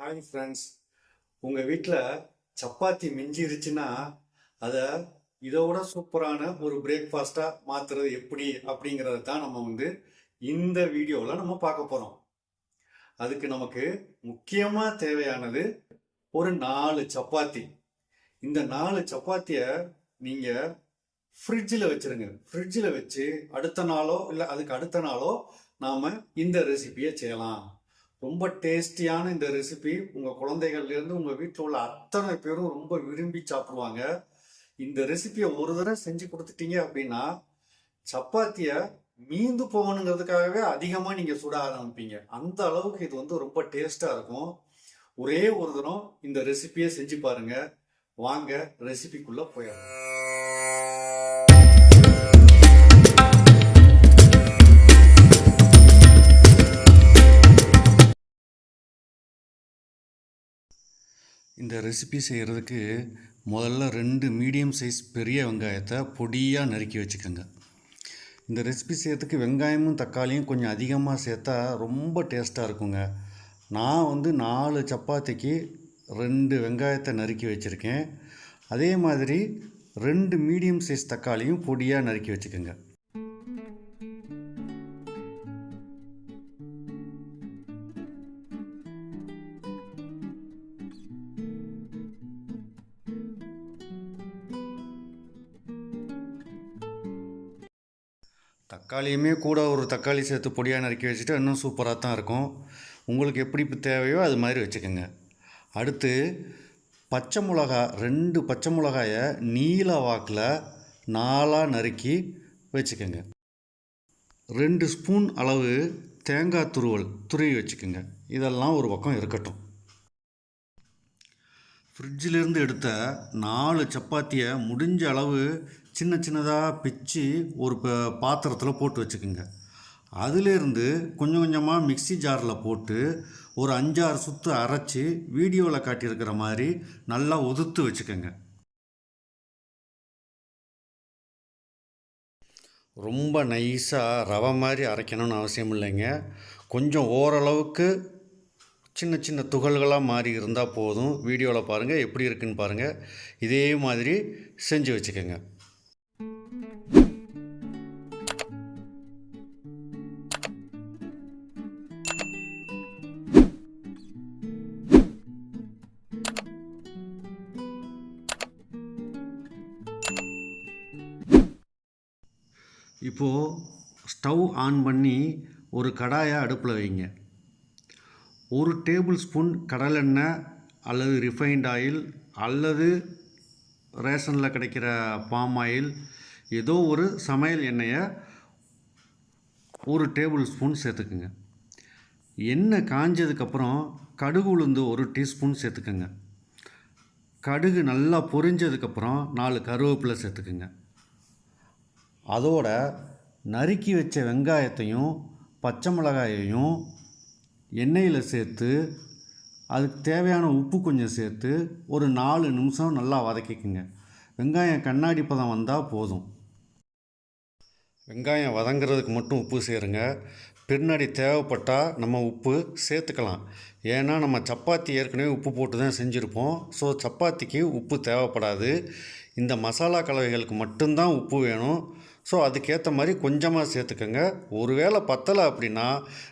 Hi friends உங்கள் வீட்டில் சப்பாத்தி மிஞ்சிருச்சுன்னா அதை இதோட சூப்பரான ஒரு பிரேக்ஃபாஸ்ட்டாக மாற்றுறது எப்படி அப்படிங்கிறத தான் நம்ம வந்து இந்த வீடியோவில் நம்ம பார்க்க போகிறோம் அதுக்கு நமக்கு முக்கியமாக தேவையானது ஒரு நாலு சப்பாத்தி. இந்த நாலு சப்பாத்தியை நீங்கள் ஃப்ரிட்ஜில் வச்சிருங்க. ஃப்ரிட்ஜில் வச்சு அடுத்த நாளோ இல்லை அதுக்கு அடுத்த நாளோ நாம் இந்த ரெசிபியை செய்யலாம். ரொம்ப டேஸ்டியான இந்த ரெசிபி. உங்கள் குழந்தைகள்லேருந்து உங்கள் வீட்டில் உள்ள அத்தனை பேரும் ரொம்ப விரும்பி சாப்பிடுவாங்க. இந்த ரெசிபியை ஒரு தடவை செஞ்சு கொடுத்துட்டீங்க அப்படின்னா சப்பாத்தியை மீந்து போகணுங்கிறதுக்காகவே அதிகமாக நீங்கள் சுட ஆரம்பிப்பீங்க. அந்த அளவுக்கு இது வந்து ரொம்ப டேஸ்ட்டாக இருக்கும். ஒரே ஒரு தினம் இந்த ரெசிபியை செஞ்சு பாருங்க. வாங்க ரெசிபிக்குள்ளே போயிடலாம். இந்த ரெசிபி செய்கிறதுக்கு முதல்ல ரெண்டு மீடியம் சைஸ் பெரிய வெங்காயத்தை பொடியாக நறுக்கி வச்சுக்கோங்க. இந்த ரெசிபி செய்கிறதுக்கு வெங்காயமும் தக்காளியும் கொஞ்சம் அதிகமாக சேர்த்தா ரொம்ப டேஸ்ட்டாக இருக்குங்க. நான் வந்து நாலு சப்பாத்திக்கு ரெண்டு வெங்காயத்தை நறுக்கி வச்சுருக்கேன். அதே மாதிரி ரெண்டு மீடியம் சைஸ் தக்காளியும் பொடியாக நறுக்கி வச்சுக்கோங்க. தக்காளியுமே கூட ஒரு தக்காளி சேர்த்து பொடியாக நறுக்கி வச்சுட்டு இன்னும் சூப்பராக தான் இருக்கும். உங்களுக்கு எப்படி இப்போ தேவையோ அது மாதிரி வச்சுக்கோங்க. அடுத்து பச்சை மிளகா ரெண்டு பச்சை மிளகாயை நீல வாக்கில் நாலாக நறுக்கி வச்சுக்கோங்க. ரெண்டு ஸ்பூன் அளவு தேங்காய் துருவல் துருவி வச்சுக்கோங்க. இதெல்லாம் ஒரு பக்கம் இருக்கட்டும். ஃப்ரிட்ஜிலேருந்து எடுத்த நாலு சப்பாத்தியை முடிஞ்ச அளவு சின்ன சின்னதாக பிச்சு ஒரு ப- பாத்திரத்தில் போட்டு வச்சுக்கோங்க. அதிலேருந்து கொஞ்சம் கொஞ்சமாக மிக்ஸி ஜாரில் போட்டு ஒரு அஞ்சாறு சுற்று அரைச்சி வீடியோவில் காட்டியிருக்கிற மாதிரி நல்லா ஒதுத்து வச்சுக்கோங்க. ரொம்ப நைஸாக ரவை மாதிரி அரைக்கணும்னு அவசியம் இல்லைங்க. கொஞ்சம் ஓரளவுக்கு சின்ன சின்ன துகள்களாக மாறி இருந்தால் போதும். வீடியோவில் பாருங்கள் எப்படி இருக்குன்னு பாருங்கள் இதே மாதிரி செஞ்சு வச்சுக்கோங்க. இப்போது ஸ்டவ் ஆன் பண்ணி ஒரு கடாயை அடுப்பில் வைங்க. ஒரு டேபிள் ஸ்பூன் கடலெண்ணெய் அல்லது ரிஃபைண்ட் ஆயில் அல்லது ரேஷனில் கிடைக்கிற பாம் ஆயில் ஏதோ ஒரு சமையல் எண்ணெயை ஒரு டேபிள் ஸ்பூன் சேர்த்துக்குங்க. எண்ணெய் காஞ்சதுக்கப்புறம் கடுகு உளுந்து ஒரு டீஸ்பூன் சேர்த்துக்குங்க. கடுகு நல்லா பொரிஞ்சதுக்கப்புறம் நாலு கருவேப்பிலை சேர்த்துக்குங்க. அதோட நறுக்கி வச்ச வெங்காயத்தையும் பச்சை மிளகாயையும் எண்ணெயில் சேர்த்து அதுக்கு தேவையான உப்பு கொஞ்சம் சேர்த்து ஒரு நாலு நிமிஷம் நல்லா வதக்கிக்குங்க. வெங்காயம் கண்ணாடி பதம் வந்தால் போதும். வெங்காயம் வதங்குறதுக்கு மட்டும் உப்பு சேருங்க. பின்னாடி தேவைப்பட்டால் நம்ம உப்பு சேர்த்துக்கலாம். ஏன்னா நம்ம சப்பாத்தி ஏற்கனவே உப்பு போட்டு தான் செஞ்சுருப்போம். ஸோ சப்பாத்திக்கு உப்பு தேவைப்படாது. இந்த மசாலா கலவைகளுக்கு மட்டும்தான் உப்பு வேணும். ஸோ அதுக்கேற்ற மாதிரி கொஞ்சமாக சேர்த்துக்கோங்க. ஒருவேளை பத்தலை அப்படின்னா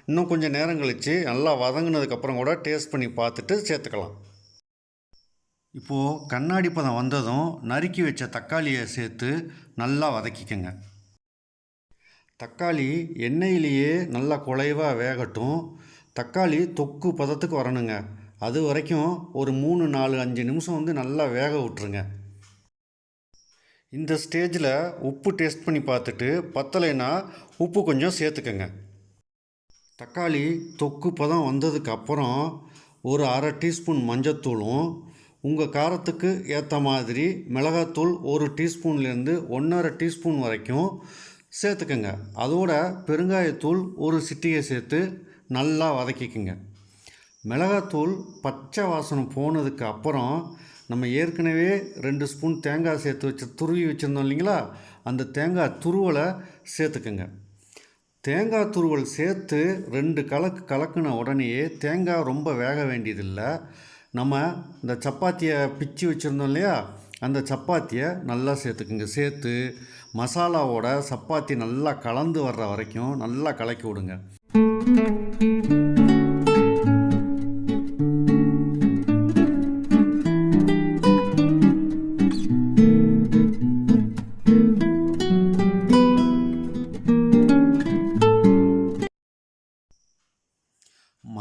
இன்னும் கொஞ்சம் நேரம் கழித்து நல்லா வதங்கினதுக்கப்புறம் கூட டேஸ்ட் பண்ணி பார்த்துட்டு சேர்த்துக்கலாம். இப்போது கண்ணாடி பதம் வந்ததும் நறுக்கி வச்ச தக்காளியை சேர்த்து நல்லா வதக்கிக்கோங்க. தக்காளி எண்ணெயிலேயே நல்லா குலைவாக வேகட்டும். தக்காளி தொக்கு பதத்துக்கு வரணுங்க. அது வரைக்கும் ஒரு மூணு நாலு அஞ்சு நிமிஷம் வந்து நல்லா வேக விட்டுருங்க. இந்த ஸ்டேஜில் உப்பு டேஸ்ட் பண்ணி பார்த்துட்டு பத்தலைன்னா உப்பு கொஞ்சம் சேர்த்துக்கங்க. தக்காளி தொக்கு பதம் வந்ததுக்கு அப்புறம் ஒரு அரை டீஸ்பூன் மஞ்சத்தூளும் உங்கள் காரத்துக்கு ஏற்ற மாதிரி மிளகாத்தூள் ஒரு டீஸ்பூன்லேருந்து ஒன்றரை டீஸ்பூன் வரைக்கும் சேர்த்துக்கங்க. அதோட பெருங்காயத்தூள் ஒரு சிட்டிகை சேர்த்து நல்லா வதக்கிக்குங்க. மிளகாத்தூள் பச்சை வாசனை போனதுக்கு அப்புறம் நம்ம ஏற்கனவே ரெண்டு ஸ்பூன் தேங்காய் சேர்த்து வச்சு துருவி வச்சுருந்தோம் இல்லைங்களா? அந்த தேங்காய் துருவலை சேர்த்துக்குங்க. தேங்காய் துருவல் சேர்த்து ரெண்டு கலக்கு கலக்குன உடனேயே தேங்காய் ரொம்ப வேக வேண்டியதில்லை. நம்ம இந்த சப்பாத்தியை பிச்சு வச்சுருந்தோம் இல்லையா? அந்த சப்பாத்தியை நல்லா சேர்த்துக்குங்க. சேர்த்து மசாலாவோட சப்பாத்தி நல்லா கலந்து வர்ற வரைக்கும் நல்லா கலக்கி விடுங்க.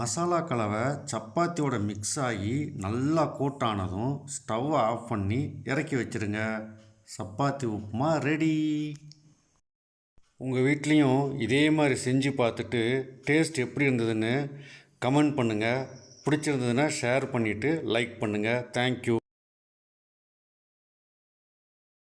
மசாலா கலவை சப்பாத்தியோட மிக்ஸ் ஆகி நல்லா கூட்டானதும் ஸ்டவ்வை ஆஃப் பண்ணி இறக்கி வச்சுருங்க. சப்பாத்தி உப்புமா ரெடி உங்கள் வீட்லேயும் இதே மாதிரி செஞ்சு பார்த்துட்டு டேஸ்ட் எப்படி இருந்ததுன்னு கமெண்ட் பண்ணுங்கள் பிடிச்சிருந்ததுன்னா ஷேர் பண்ணிவிட்டு லைக் பண்ணுங்கள் தேங்க்யூ